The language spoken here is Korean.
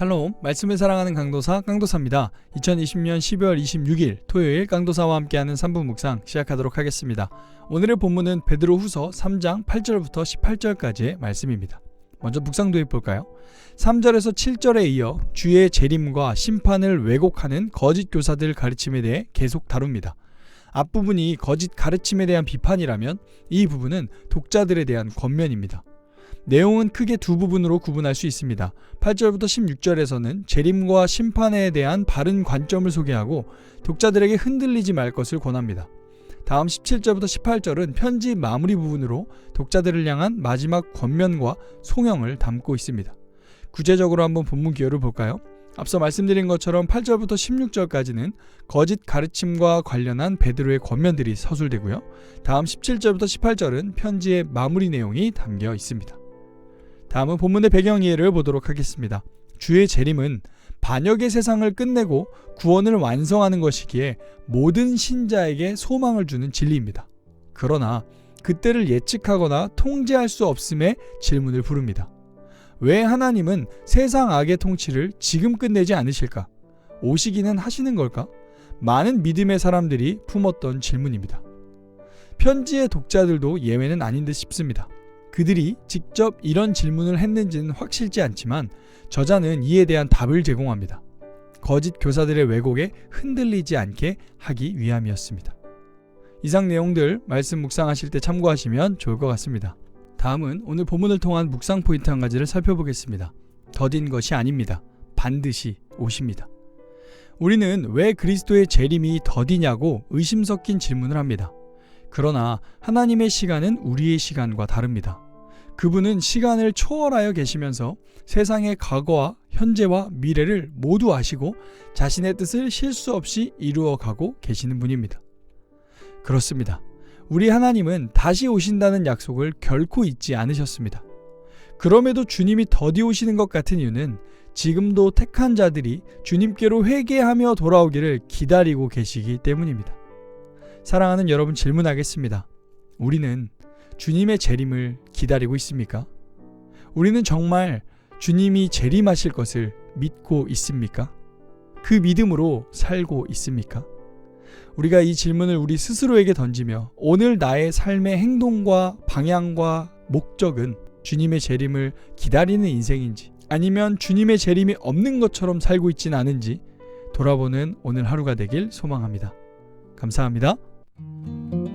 샬롬, 말씀을 사랑하는 강도사 강도사입니다. 2020년 12월 26일 토요일 강도사와 함께하는 3분 묵상 시작하도록 하겠습니다. 오늘의 본문은 베드로 후서 3장 8절부터 18절까지의 말씀입니다. 먼저 묵상도해 볼까요? 3절에서 7절에 이어 주의 재림과 심판을 왜곡하는 거짓 교사들 가르침에 대해 계속 다룹니다. 앞부분이 거짓 가르침에 대한 비판이라면 이 부분은 독자들에 대한 권면입니다. 내용은 크게 두 부분으로 구분할 수 있습니다. 8절부터 16절에서는 재림과 심판에 대한 바른 관점을 소개하고 독자들에게 흔들리지 말 것을 권합니다. 다음 17절부터 18절은 편지 마무리 부분으로 독자들을 향한 마지막 권면과 송영을 담고 있습니다. 구체적으로 한번 본문 기여를 볼까요? 앞서 말씀드린 것처럼 8절부터 16절까지는 거짓 가르침과 관련한 베드로의 권면들이 서술되고요. 다음 17절부터 18절은 편지의 마무리 내용이 담겨 있습니다. 다음은 본문의 배경 이해를 보도록 하겠습니다. 주의 재림은 반역의 세상을 끝내고 구원을 완성하는 것이기에 모든 신자에게 소망을 주는 진리입니다. 그러나 그때를 예측하거나 통제할 수 없음에 질문을 부릅니다. 왜 하나님은 세상 악의 통치를 지금 끝내지 않으실까? 오시기는 하시는 걸까? 많은 믿음의 사람들이 품었던 질문입니다. 편지의 독자들도 예외는 아닌 듯 싶습니다. 그들이 직접 이런 질문을 했는지는 확실치 않지만 저자는 이에 대한 답을 제공합니다. 거짓 교사들의 왜곡에 흔들리지 않게 하기 위함이었습니다. 이상 내용들 말씀 묵상하실 때 참고하시면 좋을 것 같습니다. 다음은 오늘 본문을 통한 묵상 포인트 한 가지를 살펴보겠습니다. 더딘 것이 아닙니다. 반드시 오십니다. 우리는 왜 그리스도의 재림이 더디냐고 의심 섞인 질문을 합니다. 그러나 하나님의 시간은 우리의 시간과 다릅니다. 그분은 시간을 초월하여 계시면서 세상의 과거와 현재와 미래를 모두 아시고 자신의 뜻을 실수 없이 이루어 가고 계시는 분입니다. 그렇습니다. 우리 하나님은 다시 오신다는 약속을 결코 잊지 않으셨습니다. 그럼에도 주님이 더디 오시는 것 같은 이유는 지금도 택한 자들이 주님께로 회개하며 돌아오기를 기다리고 계시기 때문입니다. 사랑하는 여러분 질문하겠습니다. 우리는 주님의 재림을 기다리고 있습니까? 우리는 정말 주님이 재림하실 것을 믿고 있습니까? 그 믿음으로 살고 있습니까? 우리가 이 질문을 우리 스스로에게 던지며 오늘 나의 삶의 행동과 방향과 목적은 주님의 재림을 기다리는 인생인지 아니면 주님의 재림이 없는 것처럼 살고 있진 않은지 돌아보는 오늘 하루가 되길 소망합니다. 감사합니다. Thank you.